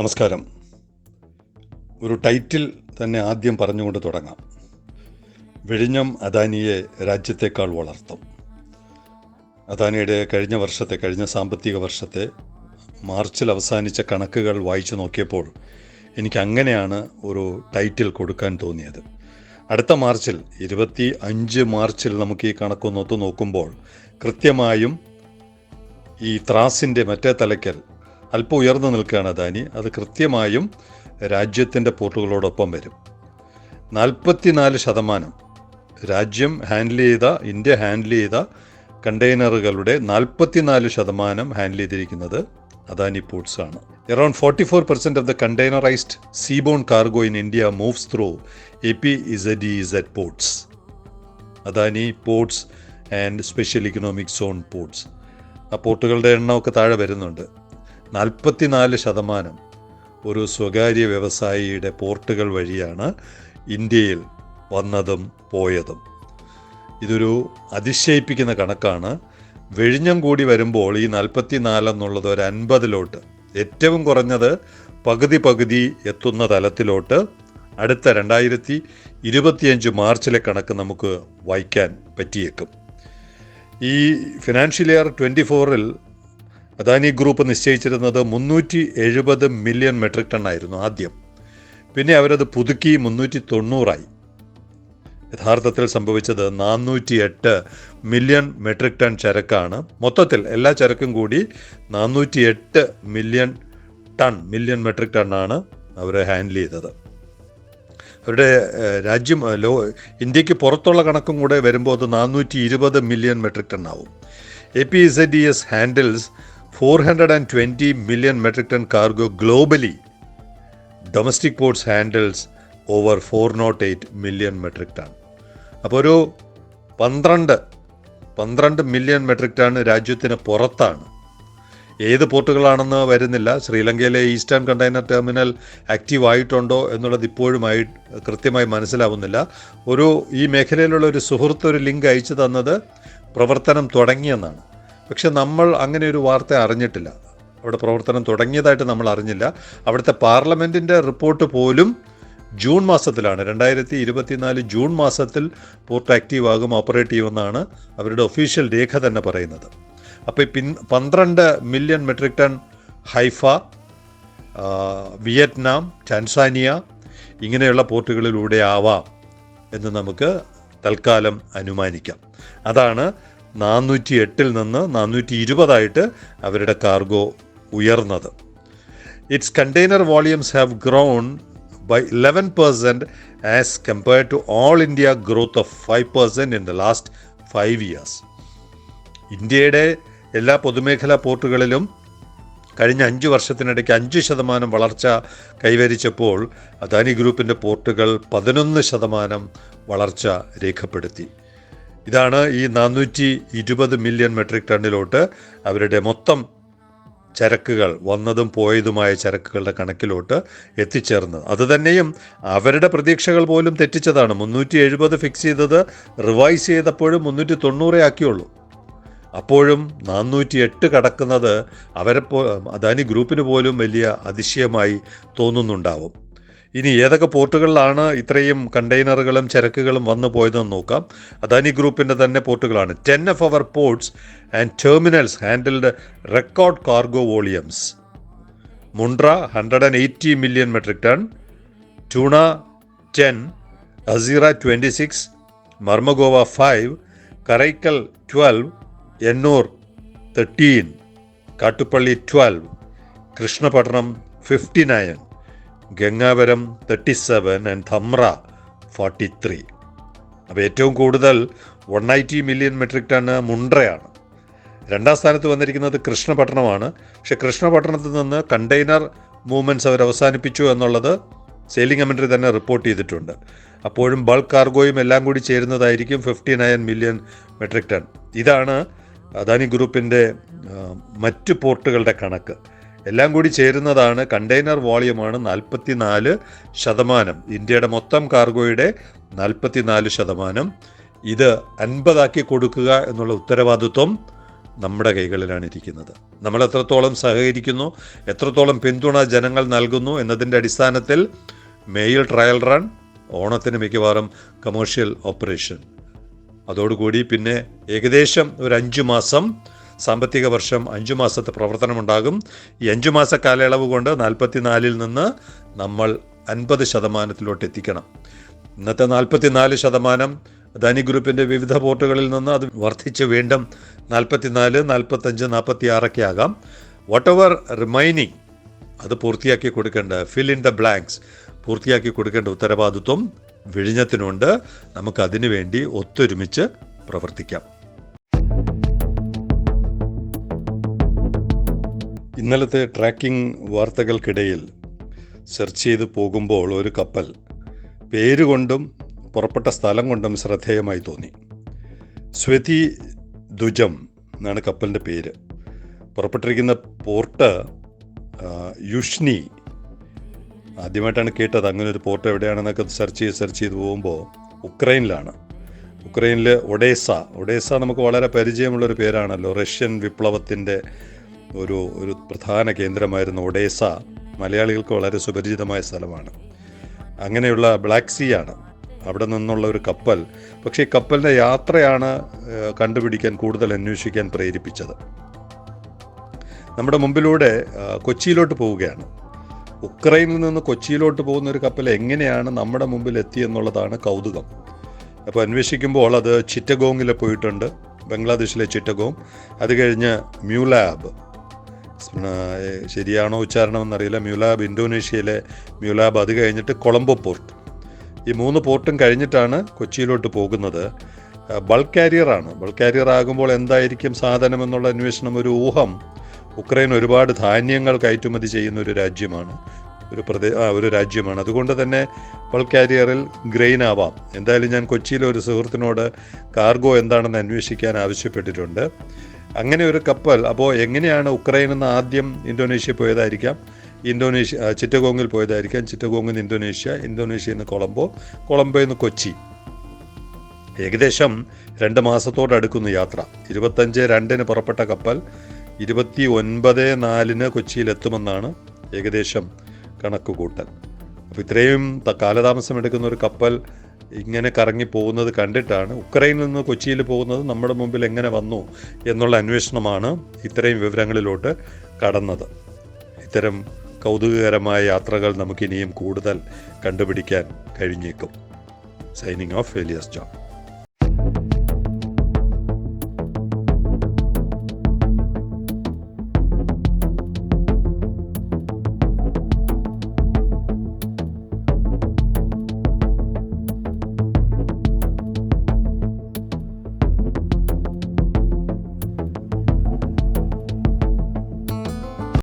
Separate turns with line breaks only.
നമസ്കാരം. ഒരു ടൈറ്റിൽ തന്നെ ആദ്യം പറഞ്ഞുകൊണ്ട് തുടങ്ങാം. വിഴിഞ്ഞം അദാനിയെ രാജ്യത്തേക്കാൾ വളർത്തും. അദാനിയുടെ കഴിഞ്ഞ വർഷത്തെ കഴിഞ്ഞ സാമ്പത്തിക വർഷത്തെ മാർച്ചിൽ അവസാനിച്ച കണക്കുകൾ വായിച്ചു നോക്കിയപ്പോൾ എനിക്ക് അങ്ങനെയാണ് ഒരു ടൈറ്റിൽ കൊടുക്കാൻ തോന്നിയത്. അടുത്ത മാർച്ചിൽ ഇരുപത്തി അഞ്ച് മാർച്ചിൽ നമുക്ക് ഈ കണക്കൊന്നൊത്ത് നോക്കുമ്പോൾ കൃത്യമായും ഈ ത്രാസിന്റെ മറ്റേ തലയ്ക്കൽ അല്പം ഉയർന്നു നിൽക്കുകയാണ് അദാനി. അത് കൃത്യമായും രാജ്യത്തിന്റെ പോർട്ടുകളോടൊപ്പം വരും. നാൽപ്പത്തിനാല് ശതമാനം രാജ്യം ഹാൻഡിൽ ചെയ്ത ഇന്ത്യ ഹാൻഡിൽ ചെയ്ത കണ്ടെയ്നറുകളുടെ നാൽപ്പത്തിനാല് ശതമാനം ഹാൻഡിൽ ചെയ്തിരിക്കുന്നത് അദാനി പോർട്സ് ആണ്. Around forty four percent of the containerized seaborne cargo in India moves through A P Z E Z ports Adani ports and special economic zone ports ആ പോർട്ടുകളുടെ എണ്ണമൊക്കെ താഴെ വരുന്നുണ്ട്. നാൽപ്പത്തിനാല് ശതമാനം ഒരു സ്വകാര്യ വ്യവസായിയുടെ പോർട്ടുകൾ വഴിയാണ് ഇന്ത്യയിൽ വന്നതും പോയതും. ഇതൊരു അതിശയിപ്പിക്കുന്ന കണക്കാണ്. വെഴിഞ്ഞം കൂടി വരുമ്പോൾ ഈ നാൽപ്പത്തി എന്നുള്ളത് ഒരു അൻപതിലോട്ട് ഏറ്റവും കുറഞ്ഞത് പകുതി പകുതി എത്തുന്ന തലത്തിലോട്ട് അടുത്ത രണ്ടായിരത്തി ഇരുപത്തിയഞ്ച് മാർച്ചിലെ കണക്ക് നമുക്ക് വായിക്കാൻ പറ്റിയേക്കും. ഈ ഫിനാൻഷ്യൽ ഇയർ ട്വന്റി ഫോറിൽ അദാനി ഗ്രൂപ്പ് നിശ്ചയിച്ചിരുന്നത് മുന്നൂറ്റി എഴുപത് മില്യൺ മെട്രിക് ടൺ ആയിരുന്നു ആദ്യം. പിന്നെ അവരത് പുതുക്കി മുന്നൂറ്റി തൊണ്ണൂറായി യഥാർത്ഥത്തിൽ സംഭവിച്ചത് നാനൂറ്റി എട്ട് മില്യൺ മെട്രിക് ടൺ ചരക്കാണ്. മൊത്തത്തിൽ എല്ലാ ചരക്കും കൂടി നാനൂറ്റി എട്ട് million ton million metric ton ആണ് അവർ ഹാൻഡിൽ ചെയ്തത്. അവരുടെ രാജ്യം ലോ ഇന്ത്യയ്ക്ക് പുറത്തുള്ള കണക്കും കൂടെ വരുമ്പോൾ അത് നാനൂറ്റി ഇരുപത് മില്യൺ മെട്രിക് ടൺ ആവും A P Z D S handles four hundred and twenty million metric ton cargo globally domestic ports handles over four nought eight million metric ton. അപ്പോൾ ഒരു പന്ത്രണ്ട് പന്ത്രണ്ട് മില്യൺ മെട്രിക് ടൺ രാജ്യത്തിന് പുറത്താണ്. ഏത് പോർട്ടുകളാണെന്ന് വരുന്നില്ല. ശ്രീലങ്കയിലെ ഈസ്റ്റേൺ കണ്ടെയ്നർ ടെർമിനൽ ആക്റ്റീവ് ആയിട്ടുണ്ടോ എന്നുള്ളത് ഇപ്പോഴുമായി കൃത്യമായി മനസ്സിലാവുന്നില്ല. ഒരു ഈ മേഖലയിലുള്ള ഒരു സുഹൃത്ത് ഒരു ലിങ്ക് അയച്ചു തന്നത് പ്രവർത്തനം തുടങ്ങിയെന്നാണ്. പക്ഷെ നമ്മൾ അങ്ങനെ ഒരു വാർത്ത അറിഞ്ഞിട്ടില്ല. അവിടെ പ്രവർത്തനം തുടങ്ങിയതായിട്ട് നമ്മൾ അറിഞ്ഞില്ല. അവിടുത്തെ പാർലമെന്റിന്റെ റിപ്പോർട്ട് പോലും ജൂൺ മാസത്തിലാണ്. രണ്ടായിരത്തി ഇരുപത്തിനാല് ജൂൺ മാസത്തിൽ പോർട്ട് ആക്റ്റീവ് ആകും ഓപ്പറേറ്റ് ചെയ്യുമെന്നാണ് അവരുടെ ഒഫീഷ്യൽ രേഖ തന്നെ പറയുന്നത്. അപ്പോൾ പിൻ പന്ത്രണ്ട് million metric ton Haifa Vietnam Tanzania ഇങ്ങനെയുള്ള പോർട്ടുകളിലൂടെ ആവാം എന്ന് നമുക്ക് തൽക്കാലം അനുമാനിക്കാം. അതാണ് നാനൂറ്റി എട്ടിൽ നിന്ന് നാനൂറ്റി ഇരുപതായിട്ട് അവരുടെ കാർഗോ ഉയർന്നത്. It's container volumes have grown by 11% as compared to all India growth of 5% in the last five years ഇന്ത്യയുടെ എല്ലാ പൊതുമേഖലാ പോർട്ടുകളിലും കഴിഞ്ഞ അഞ്ച് വർഷത്തിനിടയ്ക്ക് അഞ്ച് ശതമാനം വളർച്ച കൈവരിച്ചപ്പോൾ അദാനി ഗ്രൂപ്പിന്റെ പോർട്ടുകൾ പതിനൊന്ന് ശതമാനം വളർച്ച രേഖപ്പെടുത്തി. ഇതാണ് ഈ നാനൂറ്റി ഇരുപത് മില്യൺ മെട്രിക് ടണ്ണിലോട്ട് അവരുടെ മൊത്തം ചരക്കുകൾ വന്നതും പോയതുമായ ചരക്കുകളുടെ കണക്കിലോട്ട് എത്തിച്ചേർന്നത്. അതുതന്നെയും അവരുടെ പ്രതീക്ഷകൾ പോലും തെറ്റിച്ചതാണ്. മുന്നൂറ്റി എഴുപത് ഫിക്സ് ചെയ്തത് റിവൈസ് ചെയ്തപ്പോഴും മുന്നൂറ്റി തൊണ്ണൂറേ ആക്കിയുള്ളൂ. അപ്പോഴും നാനൂറ്റി എട്ട് കടക്കുന്നത് അവരെ അദാനി ഗ്രൂപ്പിന് പോലും വലിയ അതിശയമായി തോന്നുന്നുണ്ടാവും. ഇനി ഏതൊക്കെ പോർട്ടുകളിലാണ് ഇത്രയും കണ്ടെയ്നറുകളും ചരക്കുകളും വന്നു പോയതെന്ന് നോക്കാം. അദാനി ഗ്രൂപ്പിന്റെ തന്നെ പോർട്ടുകളാണ്. Ten of our ports and terminals handled record cargo volumes. Mundra hundred and eighty million metric ton. Tuna ten. Hazira twenty six. Marmagao five. Karaikal twelve. Ennore thirteen. Kattupalli twelve. Krishnapatnam fifty nine. Gangavaram thirty seven and Dhamra forty three അപ്പോൾ ഏറ്റവും കൂടുതൽ one ninety million metric ton മുണ്ട്രയാണ്. രണ്ടാം സ്ഥാനത്ത് വന്നിരിക്കുന്നത് കൃഷ്ണപട്ടണമാണ്. പക്ഷെ കൃഷ്ണപട്ടണത്തിൽ നിന്ന് container movements അവർ അവസാനിപ്പിച്ചു എന്നുള്ളത് സെയിലിംഗ് കമൻട്രി തന്നെ റിപ്പോർട്ട് ചെയ്തിട്ടുണ്ട്. അപ്പോഴും ബൾക്ക് കാർഗോയും എല്ലാം കൂടി ചേരുന്നതായിരിക്കും fifty nine million metric ton ഇതാണ് അദാനി ഗ്രൂപ്പിന്റെ മറ്റ് പോർട്ടുകളുടെ കണക്ക്. എല്ലാം കൂടി ചേരുന്നതാണ് കണ്ടെയ്നർ വോളിയമാണ് നാൽപ്പത്തി നാല് ശതമാനം. ഇന്ത്യയുടെ മൊത്തം കാർഗോയുടെ നാൽപ്പത്തി നാല് ശതമാനം. ഇത് അൻപതാക്കി കൊടുക്കുക എന്നുള്ള ഉത്തരവാദിത്വം നമ്മുടെ കൈകളിലാണ് ഇരിക്കുന്നത്. നമ്മൾ എത്രത്തോളം സഹകരിക്കുന്നു എത്രത്തോളം പിന്തുണ ജനങ്ങൾ നൽകുന്നു എന്നതിന്റെ അടിസ്ഥാനത്തിൽ മെയിൽ ട്രയൽ റൺ ഓണത്തിന് മിക്കവാറും കമേഴ്ഷ്യൽ ഓപ്പറേഷൻ അതോടുകൂടി പിന്നെ ഏകദേശം ഒരു അഞ്ച് മാസം സാമ്പത്തിക വർഷം അഞ്ചു മാസത്തെ പ്രവർത്തനമുണ്ടാകും. ഈ അഞ്ചു മാസ കാലയളവ് കൊണ്ട് നാൽപ്പത്തിനാലിൽ നിന്ന് നമ്മൾ അൻപത് ശതമാനത്തിലോട്ട് എത്തിക്കണം. ഇന്നത്തെ നാൽപ്പത്തിനാല് ശതമാനം ധനി ഗ്രൂപ്പിന്റെ വിവിധ പോർട്ടുകളിൽ നിന്ന് അത് വർദ്ധിച്ച് വീണ്ടും നാൽപ്പത്തിനാല് നാൽപ്പത്തഞ്ച് നാൽപ്പത്തി ആറൊക്കെ ആകാം. വാട്ട് എവർ റിമൈനിങ് അത് പൂർത്തിയാക്കി കൊടുക്കേണ്ട. ഫിൽ ഇൻ ദ ബ്ലാങ്ക്സ് പൂർത്തിയാക്കി കൊടുക്കേണ്ട ഉത്തരവാദിത്വം വിഴിഞ്ഞത്തിനുണ്ട്. നമുക്ക് അതിനു വേണ്ടി ഒത്തൊരുമിച്ച് പ്രവർത്തിക്കാം. ഇന്നലത്തെ ട്രാക്കിംഗ് വാർത്തകൾക്കിടയിൽ സെർച്ച് ചെയ്ത് പോകുമ്പോൾ ഒരു കപ്പൽ പേരുകൊണ്ടും പുറപ്പെട്ട സ്ഥലം കൊണ്ടും ശ്രദ്ധേയമായി തോന്നി. സ്വതി ദുജം എന്നാണ് കപ്പലിന്റെ പേര്. പുറപ്പെട്ടിരിക്കുന്ന പോർട്ട് യുഷ്നി. ആദ്യമായിട്ടാണ് കേട്ടത്. അങ്ങനെ ഒരു പോർട്ട് എവിടെയാണെന്നൊക്കെ സെർച്ച് ചെയ്ത് സെർച്ച് ചെയ്ത് പോകുമ്പോൾ ഉക്രൈനിലാണ്. ഉക്രൈനിൽ ഒഡേസ. ഒഡേസ നമുക്ക് വളരെ പരിചയമുള്ളൊരു പേരാണല്ലോ. റഷ്യൻ വിപ്ലവത്തിന്റെ ഒരു ഒരു പ്രധാന കേന്ദ്രമായിരുന്ന ഒഡേസ മലയാളികൾക്ക് വളരെ സുപരിചിതമായ സ്ഥലമാണ്. അങ്ങനെയുള്ള ബ്ലാക്ക് സീ ആണ് അവിടെ നിന്നുള്ള ഒരു കപ്പൽ. പക്ഷേ ഈ കപ്പലിന്റെ യാത്രയാണ് കണ്ടുപിടിക്കാൻ കൂടുതൽ അന്വേഷിക്കാൻ പ്രേരിപ്പിച്ചത്. നമ്മുടെ മുമ്പിലൂടെ കൊച്ചിയിലോട്ട് പോവുകയാണ്. ഉക്രൈനിൽ നിന്ന് കൊച്ചിയിലോട്ട് പോകുന്ന ഒരു കപ്പൽ എങ്ങനെയാണ് നമ്മുടെ മുമ്പിൽ എത്തിയെന്നുള്ളതാണ് കൗതുകം. അപ്പോൾ അന്വേഷിക്കുമ്പോൾ അത് ചിറ്റഗോങ്ങിൽ പോയിട്ടുണ്ട് ബംഗ്ലാദേശിലെ ചിറ്റഗോങ്. അത് കഴിഞ്ഞ് മ്യൂലാബ് ശരിയാണോ ഉച്ചാരണം എന്നറിയില്ല മ്യൂലാബ് ഇന്തോനേഷ്യയിലെ മ്യൂലാബ് അത് കഴിഞ്ഞിട്ട് കൊളംബോ പോർട്ട്. ഈ മൂന്ന് പോർട്ടും കഴിഞ്ഞിട്ടാണ് കൊച്ചിയിലോട്ട് പോകുന്നത്. ബൾക്ക് കാരിയറാണ്. ബൾക്ക് കാരിയർ ആകുമ്പോൾ എന്തായിരിക്കും സാധനം എന്നുള്ള അന്വേഷണം ഒരു ഊഹം. ഉക്രൈൻ ഒരുപാട് ധാന്യങ്ങൾ കയറ്റുമതി ചെയ്യുന്ന ഒരു രാജ്യമാണ്. ഒരു പ്രദേ ഒരു രാജ്യമാണ്. അതുകൊണ്ട് തന്നെ ബൾക്ക് കാരിയറിൽ ഗ്രെയിൻ ആവാം. എന്തായാലും ഞാൻ കൊച്ചിയിലെ ഒരു സുഹൃത്തിനോട് കാർഗോ എന്താണെന്ന് അന്വേഷിക്കാൻ ആവശ്യപ്പെട്ടിട്ടുണ്ട്. അങ്ങനെ ഒരു കപ്പൽ അപ്പോൾ എങ്ങനെയാണ് ഉക്രൈനിൽ നിന്ന് ആദ്യം ഇന്തോനേഷ്യ പോയതായിരിക്കാം? ഇന്തോനേഷ്യ ചിറ്റഗോങ്ങിൽ പോയതായിരിക്കാം. ചിറ്റഗോങ്ങിൽ നിന്ന് ഇന്തോനേഷ്യ ഇന്തോനേഷ്യയിൽ നിന്ന് കൊളംബോ കൊളംബോയിൽ നിന്ന് കൊച്ചി. ഏകദേശം രണ്ട് മാസത്തോടടുക്കുന്നു യാത്ര. ഇരുപത്തഞ്ച് രണ്ടിന് പുറപ്പെട്ട കപ്പൽ ഇരുപത്തി ഒൻപത് നാലിന് കൊച്ചിയിലെത്തുമെന്നാണ് ഏകദേശം കണക്ക് കൂട്ടൽ അപ്പോൾ ഇത്രയും കാലതാമസം എടുക്കുന്ന ഒരു കപ്പൽ ഇങ്ങനെ കറങ്ങി പോകുന്നത് കണ്ടിട്ടാണ് ഉക്രൈനിൽ നിന്ന് കൊച്ചിയിൽ പോകുന്നത് നമ്മുടെ മുമ്പിൽ എങ്ങനെ വന്നു എന്നുള്ള അന്വേഷണമാണ് ഇത്രയും വിവരങ്ങളിലോട്ട് കടന്നത്. ഇത്തരം കൗതുകകരമായ യാത്രകൾ നമുക്കിനിയും കൂടുതൽ കണ്ടുപിടിക്കാൻ കഴിഞ്ഞേക്കും. Signing off ഫേലിയസ് John